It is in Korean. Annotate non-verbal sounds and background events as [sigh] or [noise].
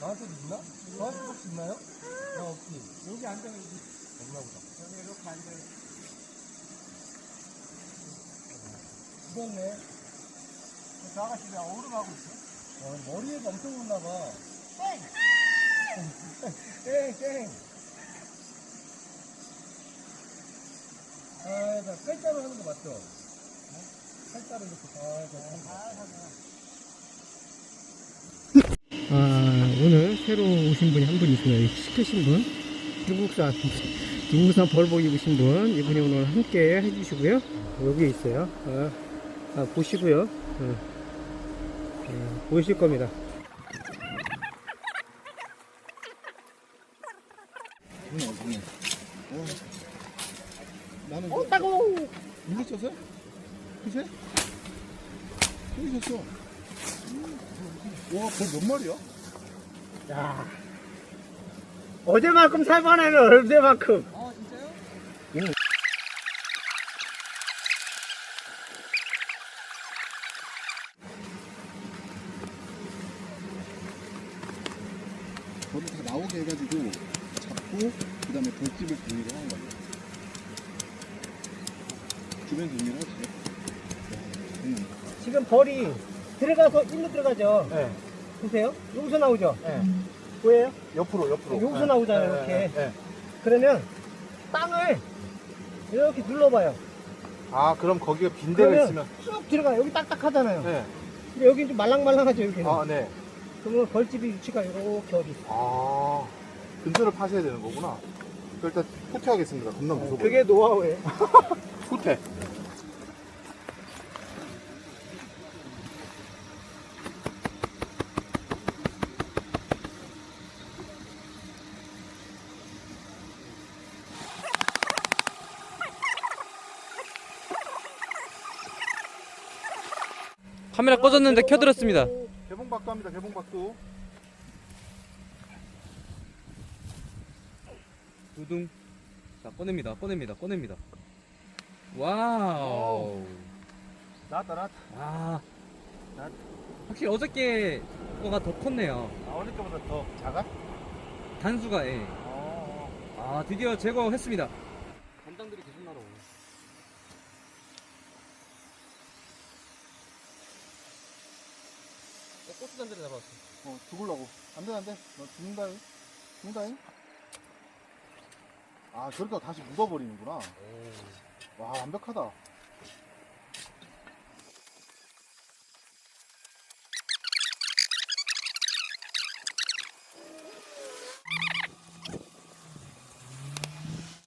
나한테 있나? 너한테 혹시 있나요? 나 없지. 여기 앉아 여기 없나 보다. 여기 이렇게 앉아 무섭네. 저 아가씨가 오름하고 있어 어, 머리에가 엄청 봐. 땡! 땡, 땡. 아, 나 깔자로 하는 거 맞죠? 깔자로 이렇게 아, 아, 오늘 새로 오신 분이 한 분 있어요. 시크신 분. 중국산, 중국산 벌복 입으신 분. 이분이 오늘 함께 해주시고요. 여기 있어요. 아, 아, 보시고요. 어, 어, 보이실 겁니다. 나는 어, 따고! 물리쳤어요? 그새? 물리쳤어. 와, 벌 몇 마리야? 야 어제만큼 살만하면 어제만큼. 아, 진짜요? 벌을 다 나오게 해가지고 잡고 그 다음에 벌집을 정리를 하는 거예요. 주변 정리를 하지. 음. 지금 벌이 들어가서 일로 들어가죠. 네. 보세요. 여기서 나오죠. 네. 보여요? 옆으로, 옆으로. 여기서 네. 나오잖아요, 네, 이렇게. 네, 네. 그러면 땅을 이렇게 눌러봐요. 아, 그럼 거기가 빈 데가 그러면 있으면. 쭉 들어가요. 여기 딱딱하잖아요. 네. 근데 여기 좀 말랑말랑하죠, 여기는. 아, 네. 그러면 벌집이 위치가 이렇게 어디 있어. 아, 근처를 파셔야 되는 거구나. 그 일단 후퇴하겠습니다. 겁나 무서워. 그게 노하우예요. [laughs] 후퇴. 카메라 꺼졌는데 켜들었습니다. 개봉박도 합니다. 개봉박도. 두둥. 자, 꺼냅니다. 꺼냅니다. 꺼냅니다. 와우. 나왔다, 나왔다. 아. 확실히 어저께 거가 더 컸네요. 아, 어느 때보다 더 작아? 단수가, 예. 어. 아, 드디어 제거했습니다. 간장들이 계속 날아오네. 어, 고추잔들이 잡았어. 어, 죽을라고. 안 돼, 안 돼. 너 죽는다잉. 죽는다잉. 아, 저렇게 다시 묻어버리는구나. 와, 완벽하다.